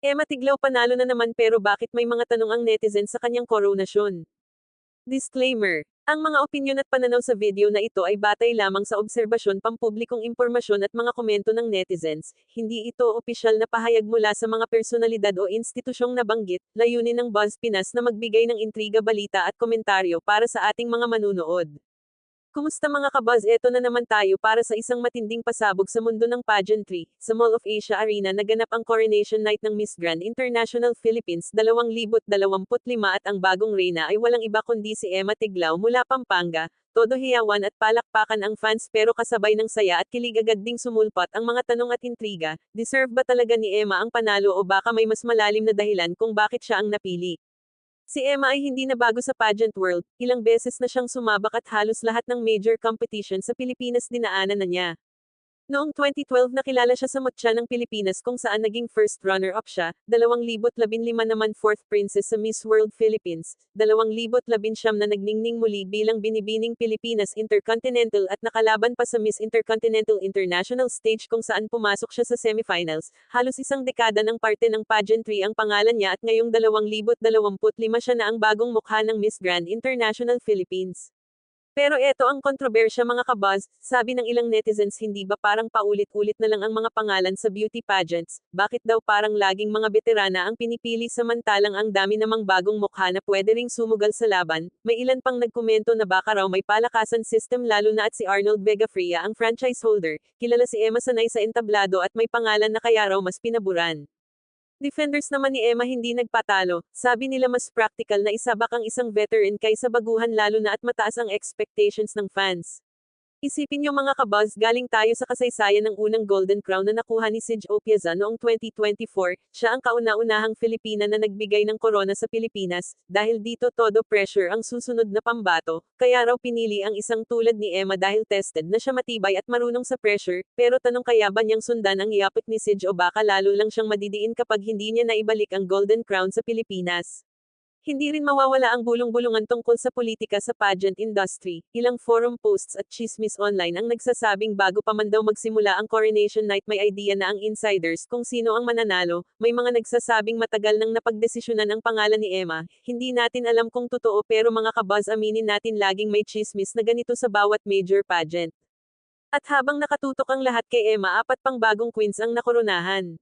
Emma Tiglaw panalo na naman pero bakit may mga tanong ang netizens sa kanyang koronasyon? Disclaimer. Ang mga opinyon at pananaw sa video na ito ay batay lamang sa obserbasyon pampublikong impormasyon at mga komento ng netizens, hindi ito opisyal na pahayag mula sa mga personalidad o institusyong nabanggit, layunin ng Buzz Pinas na magbigay ng intriga balita at komentaryo para sa ating mga manunood. Kumusta mga kabuzz? Eto na naman tayo para sa isang matinding pasabog sa mundo ng pageantry. Sa Mall of Asia Arena naganap ang Coronation Night ng Miss Grand International Philippines 2025 at ang bagong reyna ay walang iba kundi si Emma Tiglao mula Pampanga. Todo hiyawan at palakpakan ang fans pero kasabay ng saya at kilig agad ding sumulpat ang mga tanong at intriga. Deserve ba talaga ni Emma ang panalo o baka may mas malalim na dahilan kung bakit siya ang napili? Si Emma ay hindi na bago sa pageant world, ilang beses na siyang sumabak at halos lahat ng major competition sa Pilipinas dinaanan na niya. Noong 2012 nakilala siya sa Mutya ng Pilipinas kung saan naging first runner-up siya, 2015 naman fourth princess sa Miss World Philippines, 2019 na nagningning muli bilang binibining Pilipinas Intercontinental at nakalaban pa sa Miss Intercontinental International stage kung saan pumasok siya sa semifinals, halos isang dekada ng parte ng pageantry ang pangalan niya at ngayong 2025 siya na ang bagong mukha ng Miss Grand International Philippines. Pero eto ang kontrobersya mga kabuzz, sabi ng ilang netizens hindi ba parang paulit-ulit na lang ang mga pangalan sa beauty pageants, bakit daw parang laging mga veterana ang pinipili samantalang ang dami namang bagong mukha na pwede ring sumugal sa laban, may ilan pang nagkomento na baka raw may palakasan system lalo na at si Arnold Vegafria ang franchise holder, kilala si Emma sanay sa entablado at may pangalan na kaya raw mas pinaburan. Defenders naman ni Emma hindi nagpatalo, sabi nila mas practical na isabak ang isang veteran kaysa baguhan lalo na at mataas ang expectations ng fans. Isipin niyo mga kabuzz galing tayo sa kasaysayan ng unang Golden Crown na nakuha ni Sige Opiaza noong 2024, siya ang kauna-unahang Filipina na nagbigay ng korona sa Pilipinas, dahil dito todo pressure ang susunod na pambato, kaya raw pinili ang isang tulad ni Emma dahil tested na siya matibay at marunong sa pressure, pero tanong kaya ba niyang sundan ang iapit ni Sige o baka lalo lang siyang madidiin kapag hindi niya naibalik ang Golden Crown sa Pilipinas. Hindi rin mawawala ang bulong-bulungan tungkol sa politika sa pageant industry. Ilang forum posts at chismis online ang nagsasabing bago pa man daw magsimula ang coronation night may idea na ang insiders kung sino ang mananalo. May mga nagsasabing matagal nang napagdesisyonan ang pangalan ni Emma. Hindi natin alam kung totoo pero mga kabaz aminin natin laging may chismis na ganito sa bawat major pageant. At habang nakatutok ang lahat kay Emma apat pang bagong queens ang nakoronahan.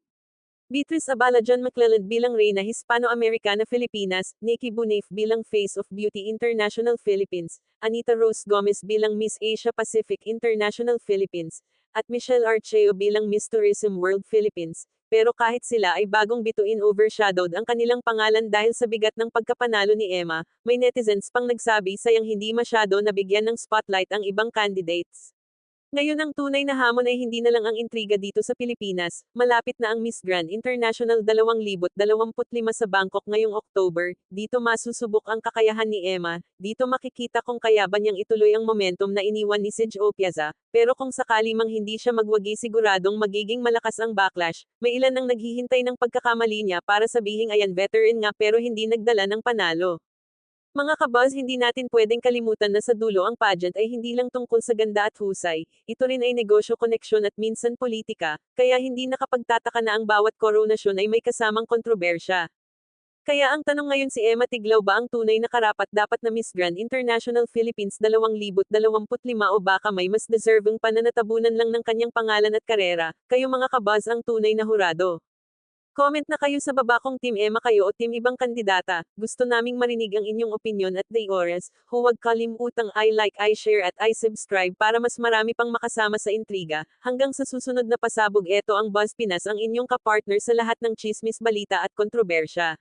Beatrice Abala John McClelland bilang Reyna Hispano-Americana Filipinas, Nikki Bunaf bilang Face of Beauty International Philippines, Anita Rose Gomez bilang Miss Asia Pacific International Philippines, at Michelle Archeo bilang Miss Tourism World Philippines. Pero kahit sila ay bagong bituin overshadowed ang kanilang pangalan dahil sa bigat ng pagkapanalo ni Emma, may netizens pang nagsabi sayang hindi masyado nabigyan ng spotlight ang ibang candidates. Ngayon ang tunay na hamon ay hindi na lang ang intriga dito sa Pilipinas, malapit na ang Miss Grand International 2025 sa Bangkok ngayong October, dito masusubok ang kakayahan ni Emma, dito makikita kung kaya ba niyang ituloy ang momentum na iniwan ni Sige Opiaza, pero kung sakali mang hindi siya magwagi siguradong magiging malakas ang backlash, may ilan ang naghihintay ng pagkakamali niya para sabihing ayan veteran nga pero hindi nagdala ng panalo. Mga kabuzz hindi natin pwedeng kalimutan na sa dulo ang pageant ay hindi lang tungkol sa ganda at husay, ito rin ay negosyo koneksyon at minsan politika, kaya hindi nakapagtataka na ang bawat koronasyon ay may kasamang kontrobersya. Kaya ang tanong ngayon si Emma Tiglaw ba ang tunay na karapat dapat na Miss Grand International Philippines 2025 o baka may mas deserving pa na natabunan lang ng kanyang pangalan at karera, kayo mga kabuzz ang tunay na hurado. Comment na kayo sa baba kung Team Emma kayo o Team ibang kandidata. Gusto naming marinig ang inyong opinion at day oras. Huwag kalimutang I like, I share at I subscribe para mas marami pang makasama sa intriga. Hanggang sa susunod na pasabog eto ang Buzz Pinas ang inyong kapartner sa lahat ng chismis balita at kontrobersya.